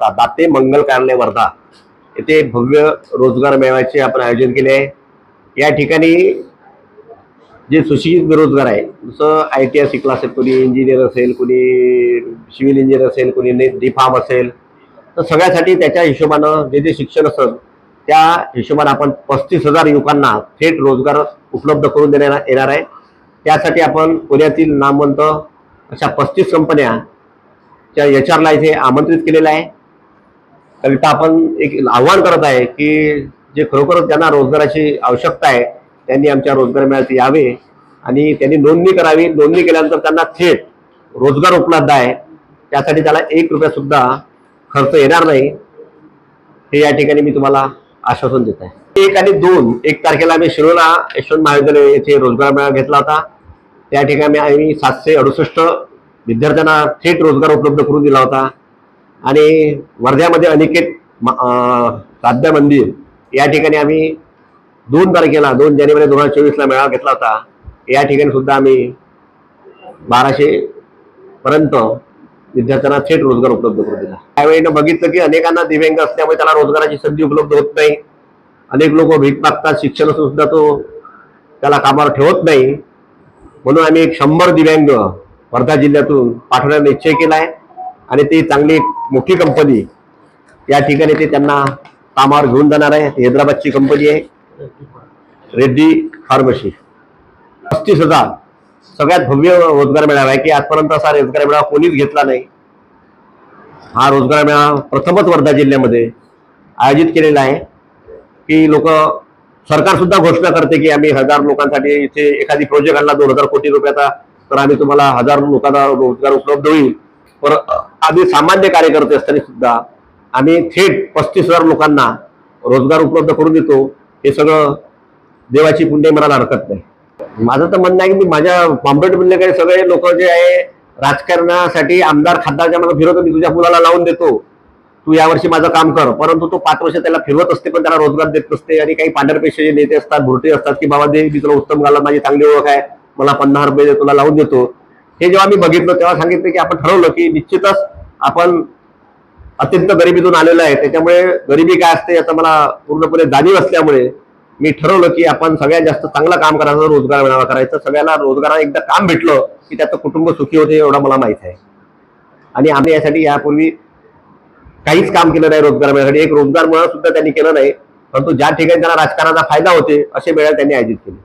वाजता दाते मंगल कार्यालय वर्धा. येथे भव्य रोजगार मेळाव्याचे आपण आयोजन केले आहे. या ठिकाणी जे सुशिक्षित बेरोजगार आहे जसं आय टी आय शिकला असेल कोणी इंजिनियर असेल कोणी सिव्हिल इंजिनियर असेल कोणी डी फार्म असेल तर सगळ्यासाठी त्याच्या हिशोबानं जे जे शिक्षण असेल त्या हिशोबानं आपण पस्तीस हजार युवकांना थेट रोजगार उपलब्ध करून देण्यात येणार आहे. त्यासाठी आपण पुण्यातील नामवंत अशा पस्तीस कंपन्याच्या एच आरला इथे आमंत्रित केलेलं आहे. कविता आपण एक आव्हान करत आहे की जे खरोखरच त्यांना रोजगाराची आवश्यकता आहे त्यांनी आमच्या रोजगार मेळ्यात यावे आणि त्यांनी नोंदणी करावी. नोंदणी केल्यानंतर त्यांना थेट रोजगार उपलब्ध आहे. त्यासाठी त्याला एक रुपया सुद्धा खर्च येणार नाही. हे या ठिकाणी मी तुम्हाला आश्वासन देत आहे. एक आणि दोन एक तारखेला आम्ही शिरोला यशवंत महाविद्यालय येथे रोजगार मेळावा घेतला होता. त्या ठिकाणी आम्ही सातशे अडुसष्ट विद्यार्थ्यांना थेट रोजगार उपलब्ध करून दिला होता. आणि वर्ध्यामध्ये अनिकेत म- साध्या मंदिर. या ठिकाणी आम्ही दोन तारखेला दोन जानेवारी दोन हजार चोवीसला मेळावा घेतला होता. या ठिकाणी सुद्धा आम्ही बाराशे पर्यंत विद्यार्थ्यांना थेट रोजगार उपलब्ध करून दिला. त्यावेळीनं बघितलं की अनेकांना दिव्यांग असल्यामुळे त्याला रोजगाराची संधी उपलब्ध होत नाही. अनेक लोक भीक मागतात शिक्षण सुद्धा तो त्याला कामावर ठेवत नाही. म्हणून आम्ही एक शंभर दिव्यांग वर्धा जिल्ह्यातून पाठवण्याचा निश्चय केला आहे आणि ती चांगली मोठी कंपनी या ठिकाणी ते त्यांना कामावर घेऊन जाणार आहे. हैदराबादची कंपनी आहे. रेड्डी फार्मसी पस्तीस हजार. सगळ्यात भव्य रोजगार मेळावा आहे की आजपर्यंत असा रोजगार मेळावा कोणीच घेतला नाही. हा रोजगार मेळावा प्रथमच वर्धा जिल्ह्यामध्ये आयोजित केलेला आहे. की लोक सरकार सुद्धा घोषणा करते की आम्ही हजार लोकांसाठी इथे एखादी प्रोजेक्ट आणला दोन हजार कोटी रुपयाचा तर आम्ही तुम्हाला हजार लोकांना रोजगार उपलब्ध होईल. पर आम्ही सामान्य कार्यकर्ते असताना सुद्धा आम्ही थेट पस्तीस हजार लोकांना रोजगार उपलब्ध करून देतो. हे सगळं देवाची पुण्य म्हणायला हरकत नाही. माझं तर म्हणणं आहे की मी माझ्या पांपट मधले सगळे लोक जे आहे राजकारणासाठी आमदार खासदारच्या मला फिरवतो. मी तुझ्या मुलाला लावून देतो. तू यावर्षी माझं काम कर. परंतु तो पाच वर्ष त्याला फिरवत असते पण त्याला रोजगार देत नसते. आणि काही पांढरपेशे जे नेते असतात भुरटे असतात की बाबा दे मी तुला उत्तम घाला माझी चांगली ओळख आहे. मला पन्नास रुपये तुला लावून देतो. हे जेव्हा मी बघितलं तेव्हा सांगितलं की आपण ठरवलं की निश्चितच आपण अत्यंत गरिबीतून आलेलो आहे. त्याच्यामुळे गरिबी काय असते याचा मला पूर्णपणे जाणीव असल्यामुळे मी ठरवलं की आपण सगळ्यात जास्त चांगलं काम करायचं रोजगार मिळावा करायचं. सगळ्यांना रोजगार एकदा काम भेटलं की त्याचं कुटुंब सुखी होते एवढं मला माहीत आहे. आणि आम्ही यासाठी यापूर्वी काहीच काम केलं नाही रोजगार मिळण्यासाठी एक रोजगार मिळणं सुद्धा त्यांनी केलं नाही परंतु ज्या ठिकाणी त्यांना राजकारणाचा फायदा होते असे मेळावे त्यांनी आयोजित केले.